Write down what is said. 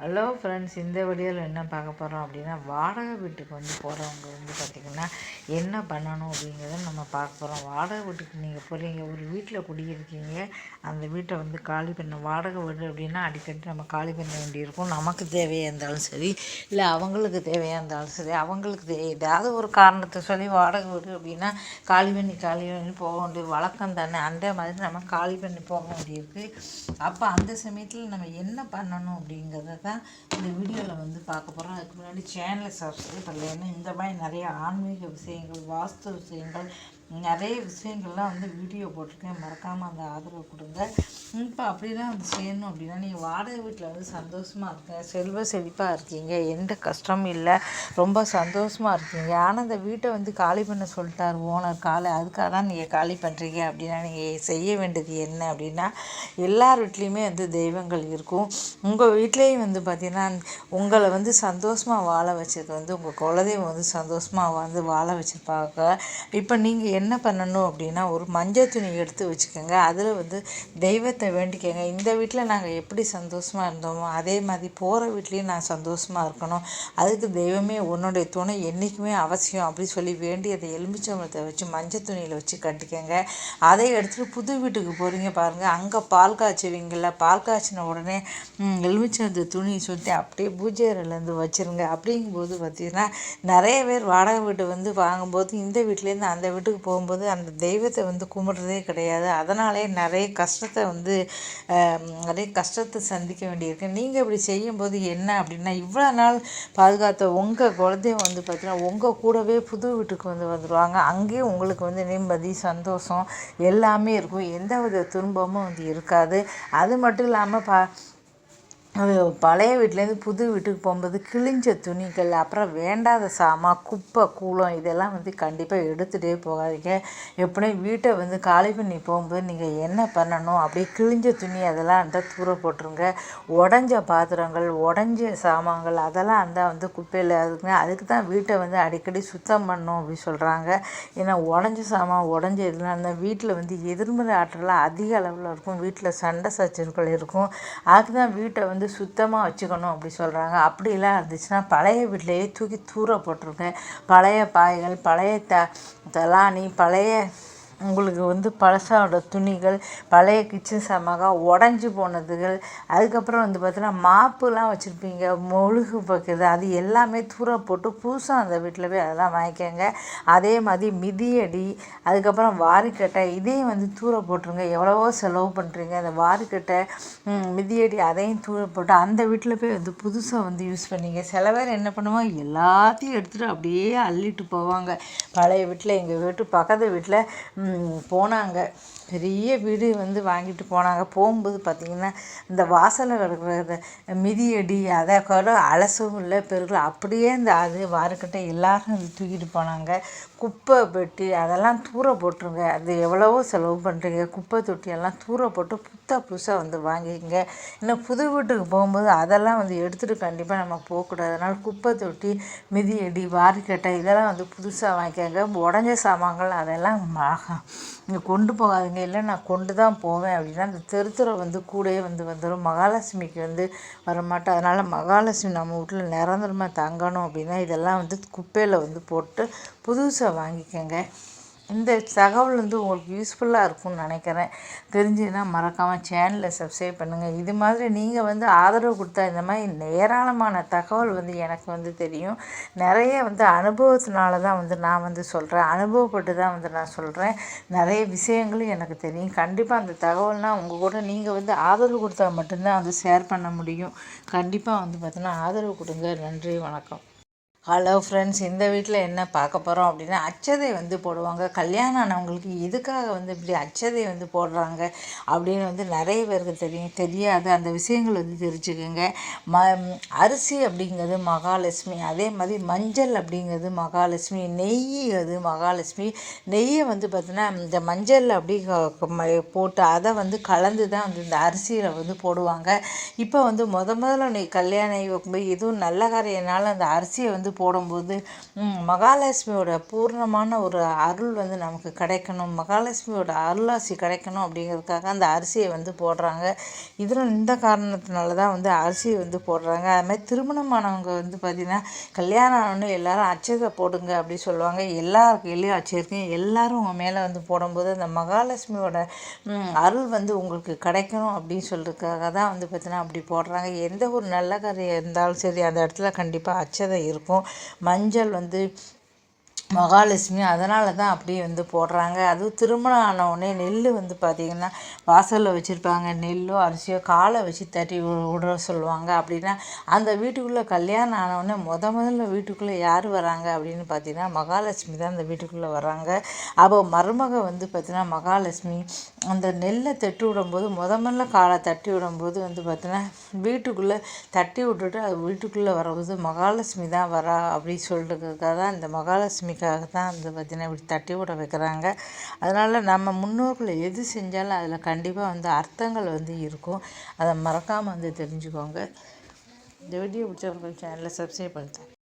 Hello friends இந்த வீடியோவில் என்ன பார்க்க போகிறோம் அப்படின்னா வாடகை வீட்டுக்கு வந்து போகிறவங்க வந்து பார்த்திங்கன்னா என்ன பண்ணணும் அப்படிங்கிறத நம்ம பார்க்க போகிறோம் வாடகை வீட்டுக்கு நீங்கள் போகிறீங்க ஒரு வீட்டில் குடியிருக்கீங்க அந்த வீட்டை வந்து காலி பண்ண வாடகை வீடு அப்படின்னா அடிக்கடி நம்ம காலி பண்ண வேண்டியிருக்கும். நமக்கு தேவையாக இருந்தாலும் சரி இல்லை அவங்களுக்கு தேவையாக இருந்தாலும் சரி அவங்களுக்கு தே ஏதாவது ஒரு காரணத்தை சொல்லி வாடகை வீடு அப்படின்னா காலி பண்ணி காலி பண்ணி போக வேண்டிய வழக்கம் தானே. அந்த மாதிரி நம்ம காலி பண்ணி போக வேண்டியிருக்கு. அப்போ அந்த சமயத்தில் நம்ம என்ன பண்ணணும் அப்படிங்கிறத தான் இந்த வீடியோவில் வந்து பார்க்க போகிறோம் அதுக்கு முன்னாடி சேனலை சப்ஸ்கிரைப் பண்ணலைன்னா இந்த மாதிரி நிறைய ஆன்மீக விஷயங்கள் வாஸ்து விஷயங்கள் நிறைய விஷயங்கள்லாம் வந்து வீடியோ போட்டிருக்கேன். மறக்காமல் அந்த ஆதரவு கொடுங்க. இப்போ அப்படிலாம் வந்து செய்யணும் அப்படின்னா நீங்கள் வாடகை வீட்டில் வந்து சந்தோஷமாக இருக்கீங்க செல்வ செழிப்பாக இருக்கீங்க. எந்த கஷ்டமும் இல்லை. ரொம்ப சந்தோஷமாக இருக்கீங்க. ஆனால் அந்த வீட்டை வந்து காலி பண்ண சொல்லிட்டார் ஓனர் காலை. அதுக்காக தான் நீங்கள் காலி பண்ணுறீங்க அப்படின்னா நீங்கள் செய்ய வேண்டியது என்ன அப்படின்னா எல்லார் வீட்லேயுமே வந்து தெய்வங்கள் இருக்கும். உங்கள் வீட்லேயும் வந்து பார்த்திங்கன்னா உங்களை வந்து சந்தோஷமாக வாழ வச்சது வந்து உங்கள் குலதெய்வம் வந்து சந்தோஷமாக வந்து வாழ வச்சுருப்பாங்க. இப்போ நீங்கள் என்ன பண்ணணும் அப்படின்னா ஒரு மஞ்சள் துணி எடுத்து வச்சுக்கோங்க. அதில் வந்து தெய்வத்தை வேண்டிக்கோங்க. இந்த வீட்டில் நாங்கள் எப்படி சந்தோஷமாக இருந்தோமோ அதே மாதிரி போகிற வீட்லேயும் நான் சந்தோஷமாக இருக்கணும். அதுக்கு தெய்வமே உன்னுடைய துணை என்றைக்குமே அவசியம் அப்படி சொல்லி வேண்டி அதை எலுமிச்சம்பழத்தை வச்சு மஞ்சள் துணியில் வச்சு கட்டிக்கோங்க. அதை எடுத்துகிட்டு புது வீட்டுக்கு போகிறீங்க பாருங்கள் அங்கே பால் காய்ச்சுவீங்கள பால் காய்ச்சின உடனே எலுமிச்சம்பழத்தை துணி சுற்றி அப்படியே பூஜை அறையிலேருந்து வச்சுருங்க. அப்படிங்கும்போது பார்த்திங்கன்னா நிறைய பேர் வாடகை வீடு வந்து வாங்கும்போது இந்த வீட்டிலேருந்து அந்த வீட்டுக்கு போகும்போது அந்த தெய்வத்தை வந்து கும்பிட்றதே கிடையாது. அதனாலே நிறைய கஷ்டத்தை வந்து நிறைய கஷ்டத்தை சந்திக்க வேண்டியிருக்கு. நீங்கள் இப்படி செய்யும்போது என்ன அப்படின்னா இவ்வளோ நாள் பாதுகாத்த உங்கள் குலதெய்வம் வந்து பார்த்தீங்கன்னா உங்கள் கூடவே புது வீட்டுக்கு வந்து வந்துடுவாங்க அங்கேயும் உங்களுக்கு வந்து நிம்மதி சந்தோஷம் எல்லாமே இருக்கும். எந்த வித துன்பமும் வந்து இருக்காது. அது மட்டும் இல்லாமல் பா பழைய வீட்டிலேருந்து புது வீட்டுக்கு போகும்போது கிழிஞ்ச துணிகள் அப்புறம் வேண்டாத சாமான் குப்பை கூலம் இதெல்லாம் வந்து கண்டிப்பாக எடுத்துகிட்டே போகாதீங்க. எப்படியும் வீட்டை வந்து காலி பண்ணி போகும்போது நீங்கள் என்ன பண்ணணும்? அப்படியே கிழிஞ்ச துணி அதெல்லாம் அந்த தூர போட்டுருங்க. உடஞ்ச பாத்திரங்கள் உடஞ்ச சாமான்கள் அதெல்லாம் அந்த வந்து குப்பையில் அதுக்குங்க அதுக்கு தான் வீட்டை வந்து அடிக்கடி சுத்தம் பண்ணணும் அப்படின்னு சொல்கிறாங்க ஏன்னா உடஞ்ச சாமான் உடஞ்ச இதெல்லாம் இருந்தால் வீட்டில் வந்து எதிர்மறை ஆற்றலாம் அதிக அளவில் இருக்கும். வீட்டில் சண்டை சச்சரவுகள் இருக்கும். அதுக்கு தான் வீட்டை வந்து சுத்தமாக வச்சுக்கணும் அப்படி சொல்கிறாங்க அப்படிலாம் இருந்துச்சுன்னா பழைய வீட்டிலையே தூக்கி தூர போட்டிருக்கேன் பழைய பாய்கள் பழைய த தலானி பழைய உங்களுக்கு வந்து பழசாவோட துணிகள் பழைய கிச்சன் சாமான் உடஞ்சி போனதுகள் அதுக்கப்புறம் வந்து பார்த்தீங்கன்னா மாப்புலாம் வச்சுருப்பீங்க மொழுகு பக்குது அது எல்லாமே தூர போட்டு புதுசாக அந்த வீட்டில் போய் அதெல்லாம் வாங்கிக்கோங்க. அதே மாதிரி மிதியடி அதுக்கப்புறம் வாரிக்கட்டை இதையும் வந்து தூர போட்டுருங்க. எவ்வளவோ செலவு பண்ணுறீங்க அந்த வாரிக்கட்டை மிதியடி அதையும் தூர போட்டு அந்த வீட்டில் போய் வந்து புதுசாக வந்து யூஸ் பண்ணிங்க. சில பேர் என்ன பண்ணுவாங்க எல்லாத்தையும் எடுத்துகிட்டு அப்படியே அள்ளிட்டு போவாங்க. பழைய வீட்டில் எங்கள் வீட்டு பக்கத்து வீட்டில் போனாங்க. பெரிய வீடு வந்து வாங்கிட்டு போனாங்க. போகும்போது பார்த்திங்கன்னா இந்த வாசலில் கிடக்குற மிதியடி அதை கூட அலசவும் இல்லை. பெருகல. அப்படியே இந்த அது வாருக்கிட்ட எல்லாரும் தூக்கிட்டு போனாங்க. குப்பை பெட்டி அதெல்லாம் தூர போட்டுருங்க. அது எவ்வளவோ செலவு பண்ணுறீங்க குப்பை தொட்டி எல்லாம் தூர போட்டு புத்தா புதுசாக வந்து வாங்கிக்கங்க. இன்னும் புது வீட்டுக்கு போகும்போது அதெல்லாம் வந்து எடுத்துகிட்டு கண்டிப்பாக நம்ம போகக்கூடாது. அதனால் குப்பை தொட்டி மிதியடி வாரிக்கட்டை இதெல்லாம் வந்து புதுசாக வாங்கிக்கங்க. உடஞ்ச சாமான்கள் அதெல்லாம் இங்கே கொண்டு போகாதீங்க. இல்லை நான் கொண்டு தான் போவேன் அப்படின்னா அந்த தெருத்துறை வந்து கூடயே வந்து வந்துடும் மகாலட்சுமிக்கு வந்து வரமாட்டோம் அதனால் மகாலட்சுமி நம்ம வீட்டில் நிரந்தரமாக தங்கணும் அப்படின்னா இதெல்லாம் வந்து குப்பையில் வந்து போட்டு புதுசாக வாங்கிக்கோங்க. இந்த தகவல் வந்து உங்களுக்கு யூஸ்ஃபுல்லாக இருக்கும்னு நினைக்கிறேன். தெரிஞ்சுதுன்னா மறக்காமல் சேனலை சப்ஸ்கிரைப் பண்ணுங்கள் இது மாதிரி நீங்கள் வந்து ஆதரவு கொடுத்தா இந்த மாதிரி ஏராளமான தகவல் வந்து எனக்கு வந்து தெரியும். நிறைய வந்து அனுபவத்தினால தான் வந்து நான் வந்து சொல்கிறேன் அனுபவப்பட்டு தான் வந்து நான் சொல்கிறேன் நிறைய விஷயங்களும் எனக்கு தெரியும். கண்டிப்பாக அந்த தகவல்னால் உங்கள் கூட நீங்கள் வந்து ஆதரவு கொடுத்தா மட்டும்தான் வந்து ஷேர் பண்ண முடியும். கண்டிப்பாக வந்து பார்த்தீங்கன்னா ஆதரவு கொடுங்க. நன்றி வணக்கம். ஹலோ ஃப்ரெண்ட்ஸ் இந்த வீட்டில் என்ன பார்க்க போகிறோம் அப்படின்னா அச்சதை வந்து போடுவாங்க. கல்யாணம் ஆனவங்களுக்கு எதுக்காக வந்து இப்படி அச்சதை வந்து போடுறாங்க அப்படின்னு வந்து நிறைய பேருக்கு தெரியும். தெரியாது. அந்த விஷயங்கள் வந்து தெரிஞ்சுக்கோங்க. ம அரிசி அப்படிங்கிறது மகாலட்சுமி. அதே மாதிரி மஞ்சள் அப்படிங்கிறது மகாலட்சுமி. நெய் அது மகாலட்சுமி. நெய்யை வந்து பார்த்தீங்கன்னா இந்த மஞ்சள் அப்படி போட்டு அதை வந்து கலந்து தான் வந்து இந்த அரிசியில் வந்து போடுவாங்க. இப்போ வந்து முத முதல்ல நீ கல்யாணம் வைக்கும்போது எதுவும் நல்ல காரியனால அந்த அரிசியை வந்து போடும்போது மகாலட்சுமியோட பூர்ணமான ஒரு அருள் வந்து நமக்கு கிடைக்கணும். மகாலட்சுமியோட அருளாசி கிடைக்கணும் அப்படிங்கிறதுக்காக அந்த அரிசியை வந்து போடுறாங்க. இதில் இந்த காரணத்தினால தான் வந்து அரிசியை வந்து போடுறாங்க. அதுமாதிரி திருமணமானவங்க வந்து பார்த்திங்கன்னா கல்யாணம் ஆனோடனே எல்லாரும் அச்சதை போடுங்க அப்படி சொல்லுவாங்க. எல்லார் கையிலையும் அச்சரிக்கையும் எல்லாரும் உங்கள் மேலே வந்து போடும்போது அந்த மகாலட்சுமியோட அருள் வந்து உங்களுக்கு கிடைக்கணும் அப்படின்னு சொல்கிறதுக்காக தான் வந்து பார்த்திங்கன்னா அப்படி போடுறாங்க. எந்த ஒரு நல்ல காரியம் இருந்தாலும் சரி அந்த இடத்துல கண்டிப்பாக அச்சதை இருக்கும். மஞ்சள் வந்து மகாலட்சுமி. அதனால தான் அப்படியே வந்து போடுறாங்க. அதுவும் திருமணம் ஆனவுடனே நெல் வந்து பார்த்திங்கன்னா வாசலில் வச்சுருப்பாங்க. நெல்லோ அரிசியோ காலை வச்சு தட்டி வி- விட சொல்லுவாங்க. அப்படின்னா அந்த வீட்டுக்குள்ளே கல்யாணம் ஆனவுடனே முத முதல்ல வீட்டுக்குள்ளே யார் வராங்க அப்படின்னு பார்த்தீங்கன்னா மகாலட்சுமி தான் அந்த வீட்டுக்குள்ளே வராங்க. அப்போ மருமக வந்து பார்த்திங்கன்னா மகாலட்சுமி அந்த நெல்லை தட்டி விடும்போது முத முதல்ல காலை தட்டி விடும்போது வந்து பார்த்திங்கன்னா வீட்டுக்குள்ளே தட்டி விட்டுட்டு அது வீட்டுக்குள்ளே வரும்போது மகாலட்சுமி தான் வரா அப்படின்னு சொல்லிட்டு தான் இந்த மகாலட்சுமிக்காக தான் வந்து பார்த்தீங்கன்னா இப்படி தட்டி விட வைக்கிறாங்க. அதனால் நம்ம முன்னோர்கள் எது செஞ்சாலும் அதில் கண்டிப்பாக வந்து அர்த்தங்கள் வந்து இருக்கும். அதை மறக்காமல் வந்து தெரிஞ்சுக்கோங்க. இந்த வீடியோ பிடிச்சவங்க சேனலை சப்ஸ்கிரைப் பண்ணுறேன்